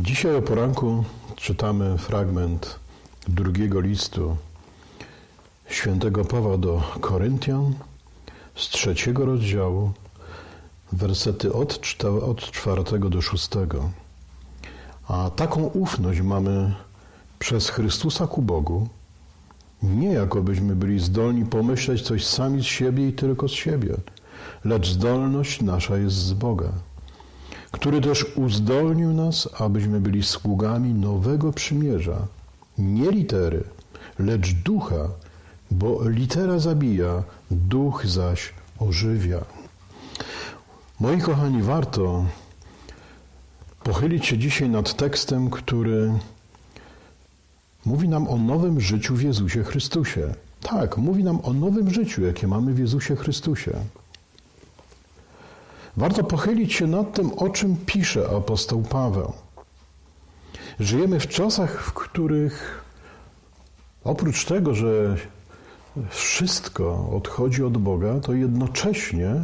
Dzisiaj o poranku czytamy fragment drugiego listu świętego Pawła do Koryntian z trzeciego rozdziału, wersety od, od czwartego do szóstego. A taką ufność mamy przez Chrystusa ku Bogu, nie jakobyśmy byli zdolni pomyśleć coś sami z siebie i tylko z siebie, lecz zdolność nasza jest z Boga który też uzdolnił nas, abyśmy byli sługami nowego przymierza. Nie litery, lecz ducha, bo litera zabija, duch zaś ożywia. Moi kochani, warto pochylić się dzisiaj nad tekstem, który mówi nam o nowym życiu w Jezusie Chrystusie. Tak, mówi nam o nowym życiu, jakie mamy w Jezusie Chrystusie. Warto pochylić się nad tym, o czym pisze apostoł Paweł. Żyjemy w czasach, w których oprócz tego, że wszystko odchodzi od Boga, to jednocześnie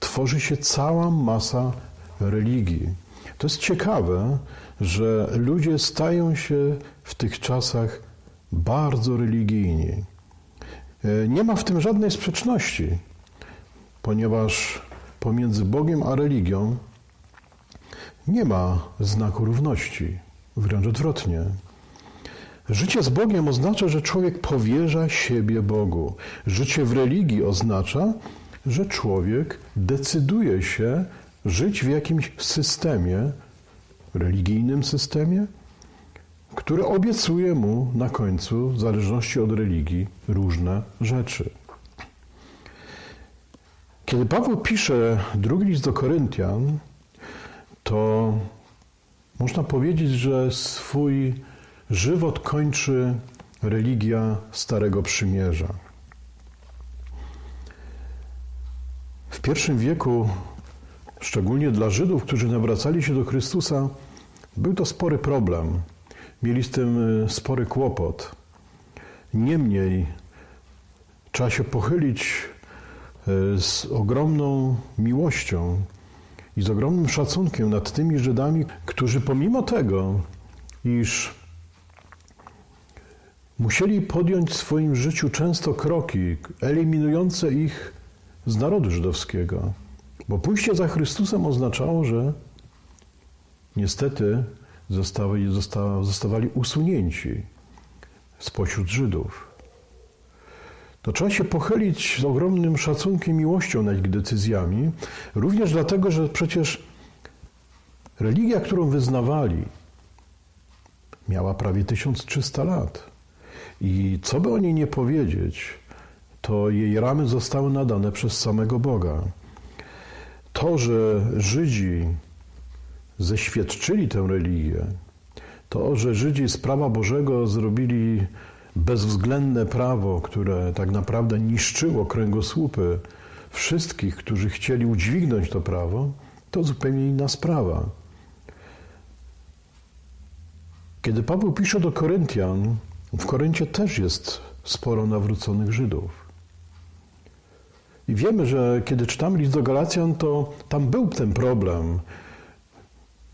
tworzy się cała masa religii. To jest ciekawe, że ludzie stają się w tych czasach bardzo religijni. Nie ma w tym żadnej sprzeczności, ponieważ pomiędzy Bogiem a religią nie ma znaku równości, wręcz odwrotnie. Życie z Bogiem oznacza, że człowiek powierza siebie Bogu. Życie w religii oznacza, że człowiek decyduje się żyć w jakimś systemie, religijnym systemie, który obiecuje mu na końcu, w zależności od religii, różne rzeczy. Kiedy Paweł pisze drugi list do Koryntian, to można powiedzieć, że swój żywot kończy religia Starego Przymierza. W pierwszym wieku, szczególnie dla Żydów, którzy nawracali się do Chrystusa, był to spory problem. Mieli z tym spory kłopot. Niemniej trzeba się pochylić z ogromną miłością i z ogromnym szacunkiem nad tymi Żydami, którzy pomimo tego, iż musieli podjąć w swoim życiu często kroki eliminujące ich z narodu żydowskiego, bo pójście za Chrystusem oznaczało, że niestety zostali, zostawali usunięci spośród Żydów to trzeba się pochylić z ogromnym szacunkiem i miłością nad ich decyzjami, również dlatego, że przecież religia, którą wyznawali, miała prawie 1300 lat. I co by o niej nie powiedzieć, to jej ramy zostały nadane przez samego Boga. To, że Żydzi zeświadczyli tę religię, to, że Żydzi z prawa Bożego zrobili bezwzględne prawo, które tak naprawdę niszczyło kręgosłupy wszystkich, którzy chcieli udźwignąć to prawo, to zupełnie inna sprawa. Kiedy Paweł pisze do Koryntian, w Koryncie też jest sporo nawróconych Żydów. I wiemy, że kiedy czytamy list do Galacjan, to tam był ten problem,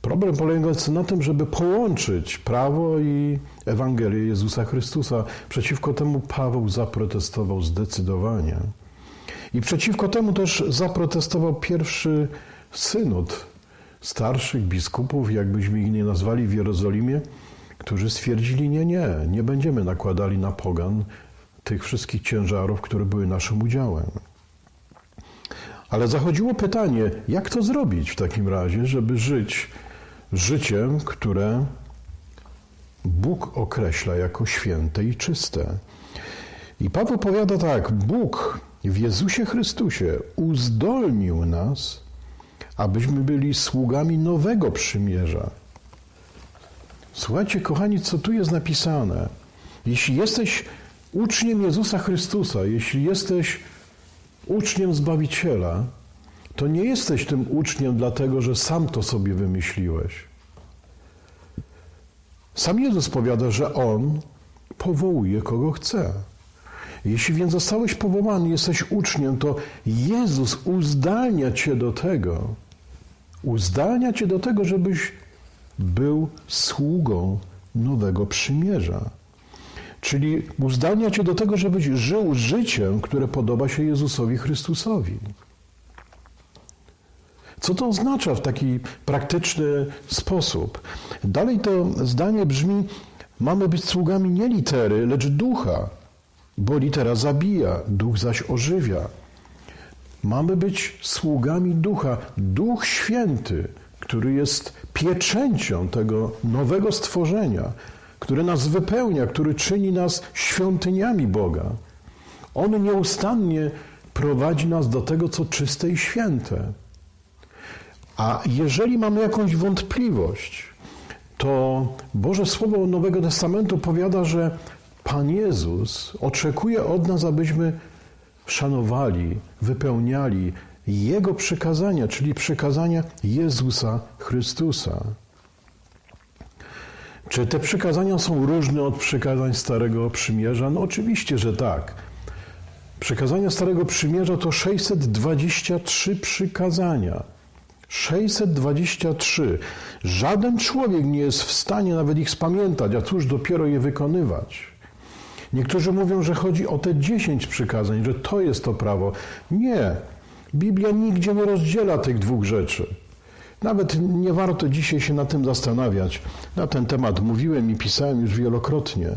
Problem polegający na tym, żeby połączyć prawo i Ewangelię Jezusa Chrystusa. Przeciwko temu Paweł zaprotestował zdecydowanie. I przeciwko temu też zaprotestował pierwszy synod starszych biskupów, jakbyśmy ich nie nazwali w Jerozolimie, którzy stwierdzili: Nie, nie, nie będziemy nakładali na pogan tych wszystkich ciężarów, które były naszym udziałem. Ale zachodziło pytanie, jak to zrobić w takim razie, żeby żyć życiem, które Bóg określa jako święte i czyste. I Paweł powiada tak: Bóg w Jezusie Chrystusie uzdolnił nas, abyśmy byli sługami nowego przymierza. Słuchajcie, kochani, co tu jest napisane. Jeśli jesteś uczniem Jezusa Chrystusa, jeśli jesteś uczniem Zbawiciela, to nie jesteś tym uczniem dlatego, że sam to sobie wymyśliłeś. Sam Jezus powiada, że On powołuje kogo chce. Jeśli więc zostałeś powołany, jesteś uczniem, to Jezus uzdalnia cię do tego, uzdalnia cię do tego, żebyś był sługą nowego przymierza. Czyli uzdalnia cię do tego, żebyś żył życiem, które podoba się Jezusowi Chrystusowi. Co to oznacza w taki praktyczny sposób? Dalej to zdanie brzmi: mamy być sługami nie litery, lecz ducha, bo litera zabija, duch zaś ożywia. Mamy być sługami ducha. Duch Święty, który jest pieczęcią tego nowego stworzenia, który nas wypełnia, który czyni nas świątyniami Boga. On nieustannie prowadzi nas do tego, co czyste i święte. A jeżeli mamy jakąś wątpliwość, to Boże Słowo Nowego Testamentu powiada, że Pan Jezus oczekuje od nas, abyśmy szanowali, wypełniali Jego przykazania, czyli przykazania Jezusa Chrystusa. Czy te przykazania są różne od przykazań Starego Przymierza? No oczywiście, że tak. Przykazania Starego Przymierza to 623 przykazania. 623. Żaden człowiek nie jest w stanie nawet ich spamiętać, a cóż dopiero je wykonywać. Niektórzy mówią, że chodzi o te 10 przykazań, że to jest to prawo. Nie. Biblia nigdzie nie rozdziela tych dwóch rzeczy. Nawet nie warto dzisiaj się na tym zastanawiać. Na ten temat mówiłem i pisałem już wielokrotnie.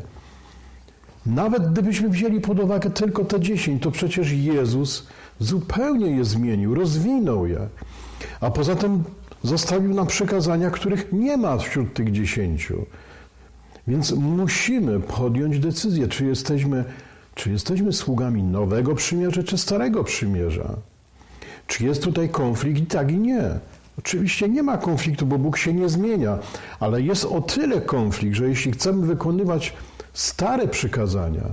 Nawet gdybyśmy wzięli pod uwagę tylko te 10, to przecież Jezus zupełnie je zmienił, rozwinął je. A poza tym zostawił nam przykazania, których nie ma wśród tych dziesięciu. Więc musimy podjąć decyzję, czy jesteśmy, czy jesteśmy sługami nowego przymierza, czy starego przymierza. Czy jest tutaj konflikt? I tak i nie. Oczywiście nie ma konfliktu, bo Bóg się nie zmienia, ale jest o tyle konflikt, że jeśli chcemy wykonywać stare przykazania,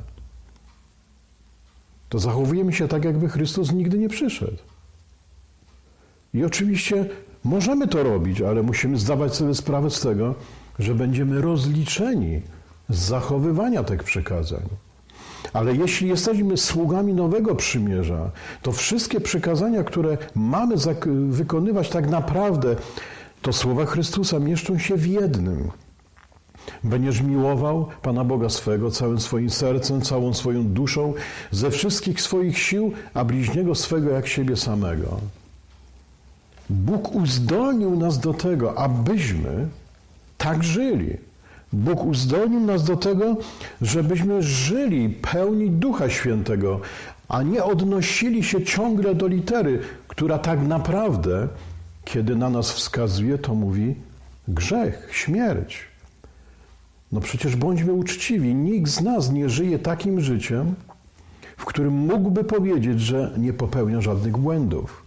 to zachowujemy się tak, jakby Chrystus nigdy nie przyszedł. I oczywiście możemy to robić, ale musimy zdawać sobie sprawę z tego, że będziemy rozliczeni z zachowywania tych przykazań. Ale jeśli jesteśmy sługami nowego przymierza, to wszystkie przykazania, które mamy wykonywać, tak naprawdę to słowa Chrystusa mieszczą się w jednym. Będziesz miłował Pana Boga swego całym swoim sercem, całą swoją duszą, ze wszystkich swoich sił, a bliźniego swego jak siebie samego. Bóg uzdolnił nas do tego, abyśmy tak żyli. Bóg uzdolnił nas do tego, żebyśmy żyli pełni Ducha Świętego, a nie odnosili się ciągle do litery, która tak naprawdę, kiedy na nas wskazuje, to mówi grzech, śmierć. No przecież bądźmy uczciwi, nikt z nas nie żyje takim życiem, w którym mógłby powiedzieć, że nie popełnia żadnych błędów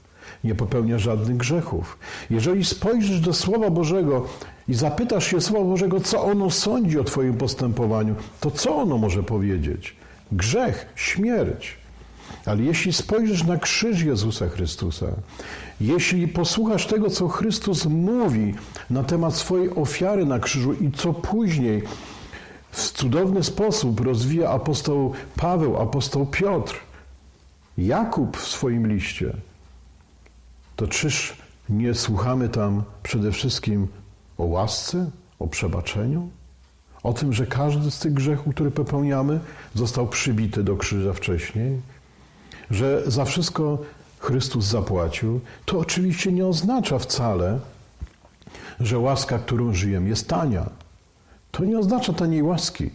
nie popełnia żadnych grzechów. Jeżeli spojrzysz do Słowa Bożego i zapytasz się Słowa Bożego, co ono sądzi o Twoim postępowaniu, to co ono może powiedzieć? Grzech, śmierć. Ale jeśli spojrzysz na krzyż Jezusa Chrystusa, jeśli posłuchasz tego, co Chrystus mówi na temat swojej ofiary na krzyżu i co później w cudowny sposób rozwija apostoł Paweł, apostoł Piotr, Jakub w swoim liście, to czyż nie słuchamy tam przede wszystkim o łasce, o przebaczeniu? O tym, że każdy z tych grzechów, które popełniamy, został przybity do krzyża wcześniej? Że za wszystko Chrystus zapłacił? To oczywiście nie oznacza wcale, że łaska, którą żyjemy, jest tania. To nie oznacza taniej łaski.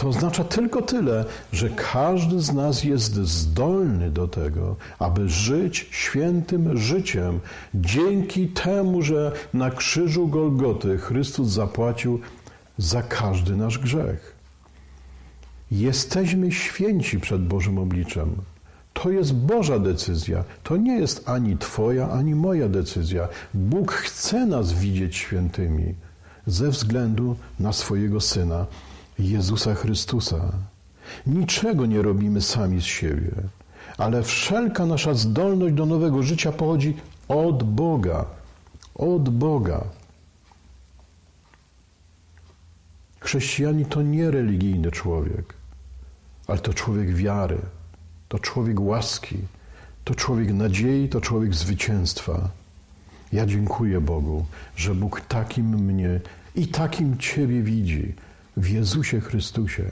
To oznacza tylko tyle, że każdy z nas jest zdolny do tego, aby żyć świętym życiem dzięki temu, że na krzyżu Golgoty Chrystus zapłacił za każdy nasz grzech. Jesteśmy święci przed Bożym obliczem. To jest Boża decyzja. To nie jest ani Twoja, ani moja decyzja. Bóg chce nas widzieć świętymi ze względu na swojego Syna Jezusa Chrystusa. Niczego nie robimy sami z siebie, ale wszelka nasza zdolność do nowego życia pochodzi od Boga. Od Boga. Chrześcijanin to nie religijny człowiek, ale to człowiek wiary, to człowiek łaski, to człowiek nadziei, to człowiek zwycięstwa. Ja dziękuję Bogu, że Bóg takim mnie i takim Ciebie widzi w Jezusie Chrystusie.